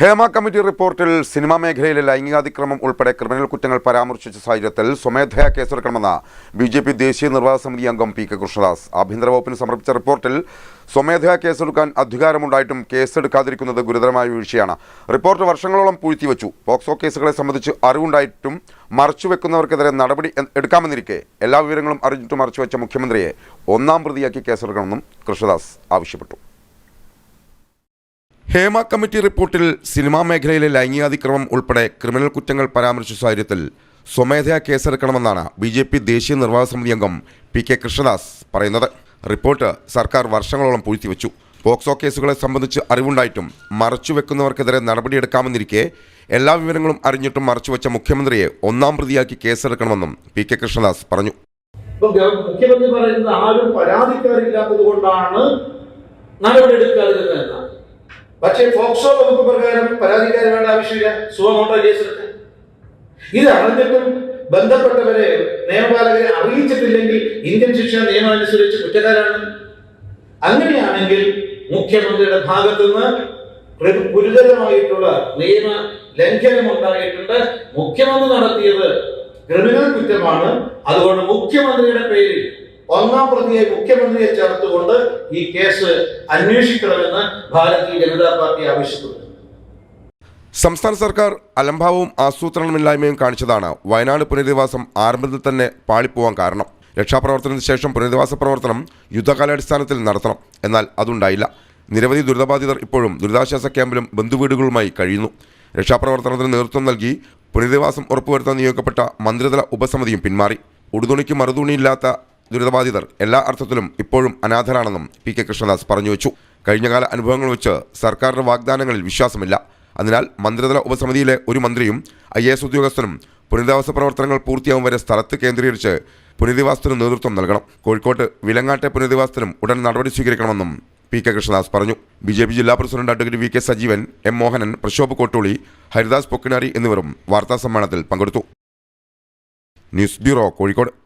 Hema committee റിപ്പോർട്ടിൽ cinema മേഖലയിലെ ലൈംഗികാതിക്രമം ഉൾപ്പെടെ ക്രിമിനൽ കുറ്റങ്ങൾ പരാമർശിച്ച സാഹചര്യത്തിൽ സ്വമേധയാ കേസെടുക്കണമെന്ന ബി ജെ പി ദേശീയ നിർവാഹക സമിതി അംഗം പി കെ കൃഷ്ണദാസ്. ആഭ്യന്തര വകുപ്പിന് സമർപ്പിച്ച റിപ്പോർട്ടിൽ സ്വമേധയാ കേസെടുക്കാൻ അധികാരമുണ്ടായിട്ടും കേസെടുക്കാതിരിക്കുന്നത് ഗുരുതരമായ വീഴ്ചയാണ്. റിപ്പോർട്ട് വർഷങ്ങളോളം പൂഴ്ത്തിവെച്ചു. പോക്സോ കേസുകളെ സംബന്ധിച്ച് അറിവുണ്ടായിട്ടും മറച്ചുവെക്കുന്നവർക്കെതിരെ നടപടി എടുക്കാമെന്നിരിക്കെ എല്ലാ വിവരങ്ങളും അറിഞ്ഞിട്ട് മറച്ചുവെച്ച മുഖ്യമന്ത്രിയെ ഒന്നാം പ്രതിയാക്കി കേസെടുക്കണമെന്നും കൃഷ്ണദാസ് ആവശ്യപ്പെട്ടു. ഹേമ കമ്മിറ്റി റിപ്പോർട്ടിൽ സിനിമാ മേഖലയിലെ ലൈംഗികാതിക്രമം ഉൾപ്പെടെ ക്രിമിനൽ കുറ്റങ്ങൾ പരാമർശിച്ച സാഹചര്യത്തിൽ സ്വമേധയാ കേസെടുക്കണമെന്നാണ് ബി ജെ പി ദേശീയ നിർവാഹക സമിതി അംഗം പി കെ കൃഷ്ണദാസ് പറയുന്നത്. റിപ്പോർട്ട് സർക്കാർ വർഷങ്ങളോളം പൂഴ്ത്തിവെച്ചു. പോക്സോ കേസുകളെ സംബന്ധിച്ച് അറിവുണ്ടായിട്ടും മറച്ചുവെക്കുന്നവർക്കെതിരെ നടപടിയെടുക്കാമെന്നിരിക്കെ എല്ലാ വിവരങ്ങളും അറിഞ്ഞിട്ടും മറച്ചുവെച്ച മുഖ്യമന്ത്രിയെ ഒന്നാം പ്രതിയാക്കി കേസെടുക്കണമെന്നും പി കെ കൃഷ്ണദാസ് പറഞ്ഞു. മുഖ്യമന്ത്രി പറയുന്നത് ആരും പരാതിക്കാരില്ലാത്തത് കൊണ്ടാണ് എന്നാണ് പക്ഷേ ഫോക്സോ വകുപ്പ് പ്രകാരം പരാതിക്കാരി വേണ്ട ആവശ്യമില്ല. സുഖമുണ്ടോ കേസെടുക്കാൻ ഇത് അറിഞ്ഞിട്ടും ബന്ധപ്പെട്ടവരെ നിയമപാലകരെ അറിയിച്ചിട്ടില്ലെങ്കിൽ ഇന്ത്യൻ ശിക്ഷാ നിയമം അനുസരിച്ച് കുറ്റക്കാരാണ്. അങ്ങനെയാണെങ്കിൽ മുഖ്യമന്ത്രിയുടെ ഭാഗത്ത് നിന്ന് ഗുരു- ഗുരുതരമായിട്ടുള്ള നിയമ ലംഘനം ഉണ്ടായിട്ടുണ്ട്. മുഖ്യമന്ത്രി നടത്തിയത് ക്രിമിനൽ കുറ്റമാണ്. അതുകൊണ്ട് മുഖ്യമന്ത്രിയുടെ പേരിൽ ഒന്നാം പ്രതിയെ മുഖ്യമന്ത്രിയെ ചേർത്തുകൊണ്ട് ഈ കേസ് അന്വേഷിക്കണമെന്ന് ഭാരതീയ ജനതാ പാർട്ടി ആവശ്യപ്പെട്ടു. സംസ്ഥാന സർക്കാർ അലംഭാവവും ആസൂത്രണമില്ലായ്മയും കാണിച്ചതാണ് വയനാട് പുനരധിവാസം ആരംഭത്തിൽ തന്നെ പാളിപ്പോവാൻ കാരണം. രക്ഷാപ്രവർത്തനത്തിന് ശേഷം പുനരധിവാസ പ്രവർത്തനം യുദ്ധകാലാടിസ്ഥാനത്തിൽ നടത്തണം. എന്നാൽ അതുണ്ടായില്ല. നിരവധി ദുരിതബാധിതർ ഇപ്പോഴും ദുരിതാശ്വാസ ക്യാമ്പിലും ബന്ധുവീടുകളുമായി കഴിയുന്നു. രക്ഷാപ്രവർത്തനത്തിന് നേതൃത്വം നൽകി പുനരധിവാസം ഉറപ്പുവരുത്താൻ നിയോഗിക്കപ്പെട്ട മന്ത്രിതല ഉപസമിതിയും പിന്മാറി. ഉടുതുണിക്ക് മറുതുണിയില്ലാത്ത ദുരിതബാധിതർ എല്ലാ അർത്ഥത്തിലും ഇപ്പോഴും അനാഥരാണെന്നും പി കെ കൃഷ്ണദാസ് പറഞ്ഞു വെച്ചു. കഴിഞ്ഞകാല അനുഭവങ്ങൾ വെച്ച് സർക്കാരിന്റെ വാഗ്ദാനങ്ങളിൽ വിശ്വാസമില്ല. അതിനാൽ മന്ത്രിതല ഉപസമിതിയിലെ ഒരു മന്ത്രിയും ഐ എ എസ് ഉദ്യോഗസ്ഥനും പുനരധിവാസ പ്രവർത്തനങ്ങൾ പൂർത്തിയാവും വരെ സ്ഥലത്ത് കേന്ദ്രീകരിച്ച് പുനരധിവാസത്തിന് നേതൃത്വം നൽകണം. കോഴിക്കോട്ട് വിലങ്ങാട്ടെ പുനരധിവാസത്തിനും ഉടൻ നടപടി സ്വീകരിക്കണമെന്നും പി കെ കൃഷ്ണദാസ് പറഞ്ഞു. ബി ജെ പി ജില്ലാ president advocate V K Sajeevan M Mohanan Prashobh Kottooli Haridas Pokkinari എന്നിവരും വാർത്താ സമ്മേളനത്തിൽ പങ്കെടുത്തു. News bureau Kozhikode.